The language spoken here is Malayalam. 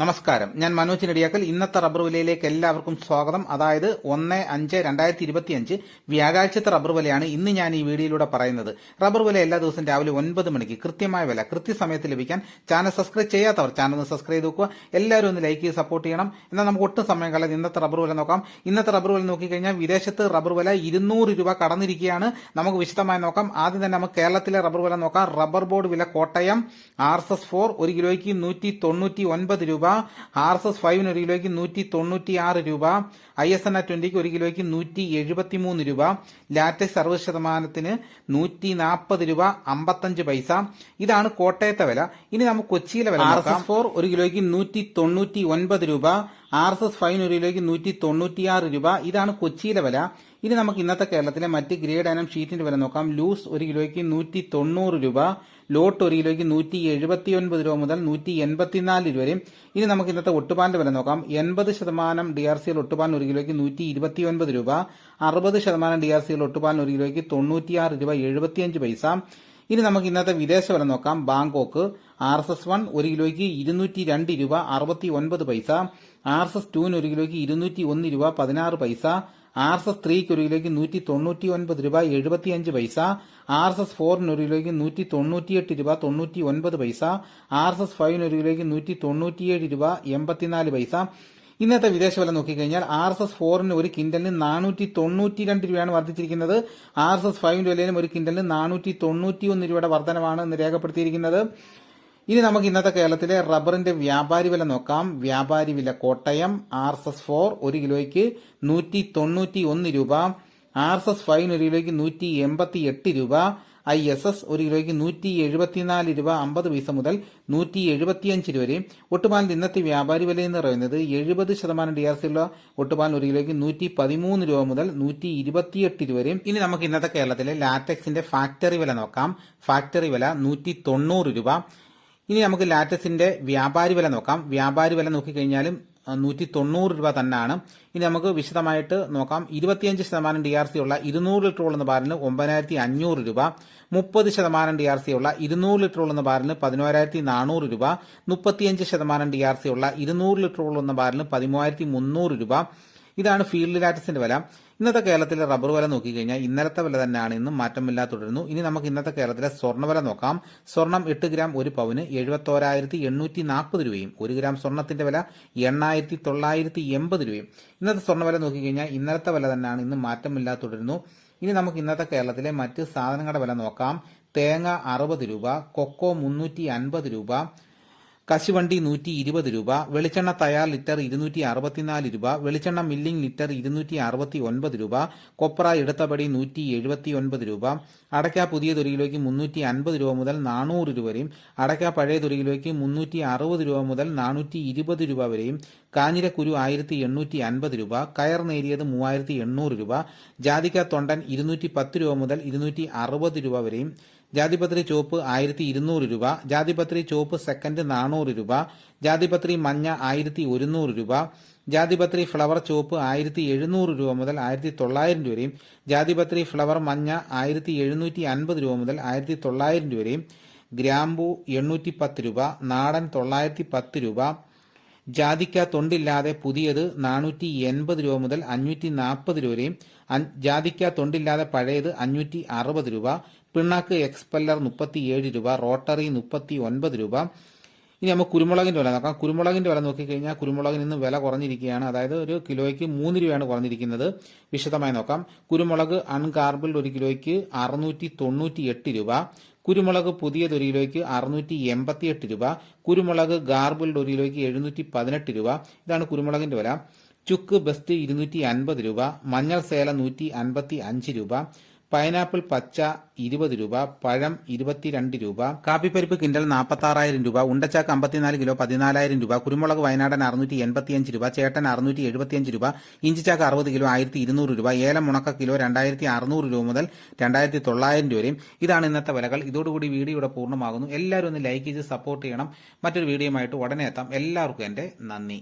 നമസ്കാരം. ഞാൻ മനോജ് നെടിയാക്കൽ. ഇന്നത്തെ റബ്ബർ വിലയിലേക്ക് എല്ലാവർക്കും സ്വാഗതം. അതായത് ഒന്ന് അഞ്ച് രണ്ടായിരത്തി ഇരുപത്തിയഞ്ച് വ്യാഴാഴ്ചത്തെ റബ്ബർ വിലയാണ് ഇന്ന് ഞാൻ ഈ വീഡിയോയിലൂടെ പറയുന്നത്. റബ്ബർ വില എല്ലാ ദിവസവും രാവിലെ ഒൻപത് മണിക്ക് കൃത്യമായ വില കൃത്യസമയത്ത് ലഭിക്കാൻ ചാനൽ സബ്സ്ക്രൈബ് ചെയ്യാത്തവർ ചാനൽ ഒന്ന് സബ്സ്ക്രൈബ് ചെയ്ത് നോക്കുക എല്ലാവരും ഒന്ന് ലൈക്ക് ചെയ്ത് സപ്പോർട്ട് ചെയ്യണം. എന്നാൽ നമുക്ക് ഒട്ടും സമയം കളയാതെ ഇന്നത്തെ റബ്ബർ വില നോക്കാം. ഇന്നത്തെ റബ്ബർ വില നോക്കിക്കഴിഞ്ഞാൽ വിദേശത്ത് റബ്ബർ വില ഇരുന്നൂറ് രൂപ കടന്നിരിക്കുകയാണ്. നമുക്ക് വിശദമായി നോക്കാം. ആദ്യം തന്നെ നമുക്ക് കേരളത്തിലെ റബ്ബർ വില നോക്കാം. റബ്ബർ ബോർഡ് വില Kottayam R S S four ഒരു കിലോയ്ക്ക് നൂറ്റി തൊണ്ണൂറ്റി ഒൻപത് രൂപ. ആർ എസ് എസ് ഫൈവിന് ഒരു കിലോയ്ക്ക് നൂറ്റി തൊണ്ണൂറ്റി ആറ് രൂപ ഐ എസ് എൻ ആ ട്വന്റിക്ക് ഒരു കിലോയ്ക്ക് നൂറ്റി എഴുപത്തി മൂന്ന് രൂപ ലാറ്റക്സ് അറുപത് ശതമാനത്തിന് നൂറ്റി നാൽപ്പത് രൂപ അമ്പത്തഞ്ച് പൈസ. ഇതാണ് കോട്ടയത്തെ വില. ഇനി നമുക്ക് കൊച്ചിയിലെ വില ആർ എസ് എസ് ഫോർ ഒരു കിലോയ്ക്ക് നൂറ്റി തൊണ്ണൂറ്റി ഒൻപത് രൂപ ആർ എസ് എസ് ഫൈവിന് ഒരു കിലോയ്ക്ക് നൂറ്റി തൊണ്ണൂറ്റിയാറ് രൂപ. ഇതാണ് കൊച്ചിയിലെ വില. ഇനി നമുക്ക് ഇന്നത്തെ കേരളത്തിലെ മറ്റ് ഗ്രേഡ് അനം ഷീറ്റിന്റെ വില നോക്കാം. ലൂസ് ഒരു കിലോയ്ക്ക് നൂറ്റി തൊണ്ണൂറ് രൂപ ലോട്ട് ഒരു കിലോയ്ക്ക് നൂറ്റി എഴുപത്തി ഒൻപത് രൂപ മുതൽ നൂറ്റി എൺപത്തിനാല് രൂപ വരെയും. ഇനി നമുക്ക് ഇന്നത്തെ ഒട്ടുപാലിന്റെ വില നോക്കാം. എൺപത് ശതമാനം ഡി ആർ സിയിൽ ഒട്ടുപാലിന് ഒരു കിലോയ്ക്ക് നൂറ്റി ഇരുപത്തി ഒൻപത് രൂപ. അറുപത് ശതമാനം ഡി ആർ സിയിൽ ഒട്ടുപാലിന് ഒരു കിലോയ്ക്ക് തൊണ്ണൂറ്റിയാറ് രൂപ എഴുപത്തിയഞ്ച് പൈസ. ഇനി നമുക്ക് ഇന്നത്തെ വിദേശ വില നോക്കാം. Bangkok R S S one ഒരു കിലോയ്ക്ക് ഇരുന്നൂറ്റി രണ്ട് രൂപ അറുപത്തി ഒൻപത് പൈസ. ആർ എസ് എസ് ടുവിന് ഒരു കിലോയ്ക്ക് ഇരുന്നൂറ്റി ഒന്ന് രൂപ പതിനാറ് പൈസ. ആർ എസ് എസ് ത്രീക്ക് ഒരു കിലോയ്ക്ക് നൂറ്റി തൊണ്ണൂറ്റി ഒൻപത് രൂപ എഴുപത്തിയഞ്ച് പൈസ ആർ എസ് എസ് ഫോറിന് ഒരു കിലോയ്ക്ക് നൂറ്റി തൊണ്ണൂറ്റിയെട്ട് രൂപ തൊണ്ണൂറ്റി ഒൻപത് പൈസ ആർ എസ് എസ് ഫൈവിന് ഒരു കിലോയ്ക്ക് നൂറ്റി തൊണ്ണൂറ്റിയേഴ് രൂപ എൺപത്തിനാല് പൈസ. ഇന്നത്തെ വിദേശ വില നോക്കിക്കഴിഞ്ഞാൽ ആർ എസ് എസ് ഫോറിന് ഒരു കിൻഡലിന് നാനൂറ്റി തൊണ്ണൂറ്റി രണ്ട് രൂപയാണ് വർദ്ധിച്ചിരിക്കുന്നത്. ആർ എസ് എസ് ഫൈവിന്റെ വിലയിലും ഒരു കിൻഡലിന് നാനൂറ്റി തൊണ്ണൂറ്റി ഒന്ന് രൂപയുടെ വർധനമാണ് ഇന്ന് രേഖപ്പെടുത്തിയിരിക്കുന്നത്. ഇനി നമുക്ക് ഇന്നത്തെ കേരളത്തിലെ റബ്ബറിന്റെ വ്യാപാരി വില നോക്കാം. വ്യാപാരി വില Kottayam R S S four ഒരു കിലോയ്ക്ക് നൂറ്റി തൊണ്ണൂറ്റി ഒന്ന് രൂപ. ആർ എസ് എസ് ഫൈവിന് ഒരു കിലോയ്ക്ക് നൂറ്റി എൺപത്തി എട്ട് രൂപ. ഐ എസ് എസ് ഒരു കിലോയ്ക്ക് നൂറ്റി എഴുപത്തിനാല് രൂപ അമ്പത് പൈസ മുതൽ നൂറ്റി എഴുപത്തിയഞ്ച് രൂപ വരെയും ഒട്ടുപാലിന്റെ ഇന്നത്തെ വ്യാപാരി വില എന്ന് പറയുന്നത് എഴുപത് ശതമാനം ഡി ആർ സി ഉള്ള ഒട്ടുപാലിന് ഒരു കിലോയ്ക്ക് നൂറ്റി പതിമൂന്ന് രൂപ മുതൽ നൂറ്റി ഇരുപത്തിയെട്ട് രൂപ വരെയും ഇനി നമുക്ക് ഇന്നത്തെ കേരളത്തിലെ ലാറ്റക്സിന്റെ ഫാക്ടറി വില നോക്കാം. ഫാക്ടറി വില നൂറ്റി തൊണ്ണൂറ് രൂപ. ഇനി നമുക്ക് ലാറ്റസിന്റെ വ്യാപാരി വില നോക്കാം. വ്യാപാരി വില നോക്കിക്കഴിഞ്ഞാലും നൂറ്റി തൊണ്ണൂറ് രൂപ തന്നെയാണ് ഇനി നമുക്ക് വിശദമായിട്ട് നോക്കാം. ഇരുപത്തിയഞ്ച് ശതമാനം ഡി ആർ സി ഉള്ള ഇരുന്നൂറ് ലിറ്റർ ഉള്ള ബാറിന് ഒമ്പതിനായിരത്തി അഞ്ഞൂറ് രൂപ. മുപ്പത് ശതമാനം ഡി ആർ സി ഉള്ള ഇരുന്നൂറ് ലിറ്റർ ഉള്ള ബാറിന് പതിനോരായിരത്തി നാനൂറ് രൂപ. മുപ്പത്തിയഞ്ച് ശതമാനം ഡി ആർ സി ഉള്ള ഇരുന്നൂറ് ലിറ്റർ ഉള്ള ബാറിന് പതിമൂവായിരത്തി മുന്നൂറ് രൂപ. ഇതാണ് ഫീൽഡ് ലാറ്റസിന്റെ വില. ഇന്നത്തെ കേരളത്തിലെ റബ്ബർ വില നോക്കിക്കഴിഞ്ഞാൽ ഇന്നലത്തെ വില തന്നെയാണ്. ഇന്നും മാറ്റമില്ലാതെ തുടരുന്നു. ഇനി നമുക്ക് ഇന്നത്തെ കേരളത്തിലെ സ്വർണ വില നോക്കാം. സ്വർണം എട്ട് ഗ്രാം ഒരു പവന് എഴുപത്തോരായിരത്തി എണ്ണൂറ്റി നാൽപ്പത് രൂപയും ഒരു ഗ്രാം സ്വർണത്തിന്റെ വില എണ്ണായിരത്തി തൊള്ളായിരത്തി എൺപത് രൂപയും. ഇന്നത്തെ സ്വർണ വില നോക്കിക്കഴിഞ്ഞാൽ ഇന്നലത്തെ വില തന്നെയാണ്. ഇന്നും മാറ്റമില്ലാതെ തുടരുന്നു. ഇനി നമുക്ക് ഇന്നത്തെ കേരളത്തിലെ മറ്റ് സാധനങ്ങളുടെ വില നോക്കാം. തേങ്ങ അറുപത് രൂപ കൊക്കോ മുന്നൂറ്റി അൻപത് രൂപ കശുവണ്ടി നൂറ്റി ഇരുപത് രൂപ വെളിച്ചെണ്ണ തയ്യാർ ലിറ്റർ ഇരുന്നൂറ്റി അറുപത്തിനാല് രൂപ വെളിച്ചെണ്ണ മില്ലിംഗ് ലിറ്റർ ഇരുന്നൂറ്റി അറുപത്തി ഒൻപത് രൂപ കൊപ്ര ഇടത്തപടി നൂറ്റി എഴുപത്തി ഒൻപത് രൂപ അടയ്ക്ക പുതിയ കിലോയ്ക്ക് മുന്നൂറ്റി അൻപത് രൂപ മുതൽ നാനൂറ് രൂപ വരെയും അടയ്ക്ക പഴയ കിലോയ്ക്ക് മുന്നൂറ്റി അറുപത് രൂപ മുതൽ നാനൂറ്റി ഇരുപത് രൂപ വരെയും കാഞ്ഞിരക്കുരു ആയിരത്തി എണ്ണൂറ്റി അൻപത് രൂപ കയർ നേരിയത് മൂവായിരത്തി എണ്ണൂറ് രൂപ ജാതിക്ക തൊണ്ടൻ ഇരുന്നൂറ്റി പത്ത് രൂപ മുതൽ ഇരുന്നൂറ്റി അറുപത് രൂപ വരെയും ജാതിപത്രി ചുവപ്പ് ആയിരത്തി ഇരുന്നൂറ് രൂപ ജാതിപത്രി ചുവപ്പ് സെക്കൻഡ് നാനൂറ് രൂപ ജാതിപത്രി മഞ്ഞ ആയിരത്തി ഒരുന്നൂറ് രൂപ ജാതിപത്രി ഫ്ലവർ ചുവപ്പ് ആയിരത്തി എഴുന്നൂറ് രൂപ മുതൽ ആയിരത്തി തൊള്ളായിരം രൂപയും ജാതിപത്രി ഫ്ലവർ മഞ്ഞ ആയിരത്തി എഴുന്നൂറ്റി അൻപത് രൂപ മുതൽ ആയിരത്തി തൊള്ളായിരം രൂപയും ഗ്രാമ്പു എണ്ണൂറ്റി പത്ത് രൂപ നാടൻ തൊള്ളായിരത്തി പത്ത് രൂപ ജാതിക്ക തൊണ്ടില്ലാതെ പുതിയത് നാനൂറ്റി എൺപത് രൂപ മുതൽ അഞ്ഞൂറ്റി നാൽപ്പത് രൂപ ജാതിക്ക തൊണ്ടില്ലാതെ പഴയത് അഞ്ഞൂറ്റി അറുപത് രൂപ പിണ്ണാക്ക് എക്സ്പെല്ലർ മുപ്പത്തിയേഴ് രൂപ റോട്ടറി മുപ്പത്തി ഒൻപത് രൂപ. ഇനി നമുക്ക് കുരുമുളകിന്റെ വില നോക്കാം. കുരുമുളകിന്റെ വില നോക്കിക്കഴിഞ്ഞാൽ കുരുമുളകിന് ഇന്ന് വില കുറഞ്ഞിരിക്കുകയാണ്. അതായത് ഒരു കിലോയ്ക്ക് മൂന്ന് രൂപയാണ് കുറഞ്ഞിരിക്കുന്നത്. വിശദമായി നോക്കാം. കുരുമുളക് അൺകാർബിൾഡ് ഒരു കിലോയ്ക്ക് അറുന്നൂറ്റി തൊണ്ണൂറ്റി എട്ട് രൂപ. കുരുമുളക് പുതിയത് ഒരു കിലോയ്ക്ക് അറുന്നൂറ്റി എൺപത്തിയെട്ട് രൂപ കുരുമുളക് ഗാർബിൾഡ് ഒരു കിലോയ്ക്ക് എഴുന്നൂറ്റി പതിനെട്ട് രൂപ. ഇതാണ് കുരുമുളകിന്റെ വില. ചുക്ക് ബെസ്റ്റ് ഇരുന്നൂറ്റി അൻപത് രൂപ മഞ്ഞൾ സേല നൂറ്റി അൻപത്തി അഞ്ച് രൂപ. പൈനാപ്പിൾ പച്ച ഇരുപത് രൂപ പഴം ഇരുപത്തിരണ്ട് രൂപ കാപ്പിപ്പരിപ്പ് കിൻഡൽ നാൽപ്പത്തി ആറായിരം രൂപ ഉണ്ടച്ചാക്ക് അമ്പത്തിനാല് കിലോ പതിനാലായിരം രൂപ കുരുമുളക് വയനാടൻ അറുന്നൂറ്റി എൺപത്തിയഞ്ച് രൂപ ചേട്ടൻ അറുന്നൂറ്റി എഴുപത്തിയഞ്ച് രൂപ ഇഞ്ചിച്ചാക്ക് അറുപത് കിലോ ആയിരത്തി ഇരുന്നൂറ് രൂപ ഏലം ഉണക്ക കിലോ രണ്ടായിരത്തി അറുന്നൂറ് രൂപ മുതൽ രണ്ടായിരത്തി തൊള്ളായിരം രൂപ വരെയും. ഇതാണ് ഇന്നത്തെ വിലകൾ. ഇതോടുകൂടി വീഡിയോ ഇവിടെ പൂർണമാകുന്നു. എല്ലാവരും ഒന്ന് ലൈക്ക് ചെയ്ത് സപ്പോർട്ട് ചെയ്യണം. മറ്റൊരു വീഡിയോയുമായിട്ട് ഉടനെ എത്താം. എല്ലാവർക്കും എന്റെ നന്ദി.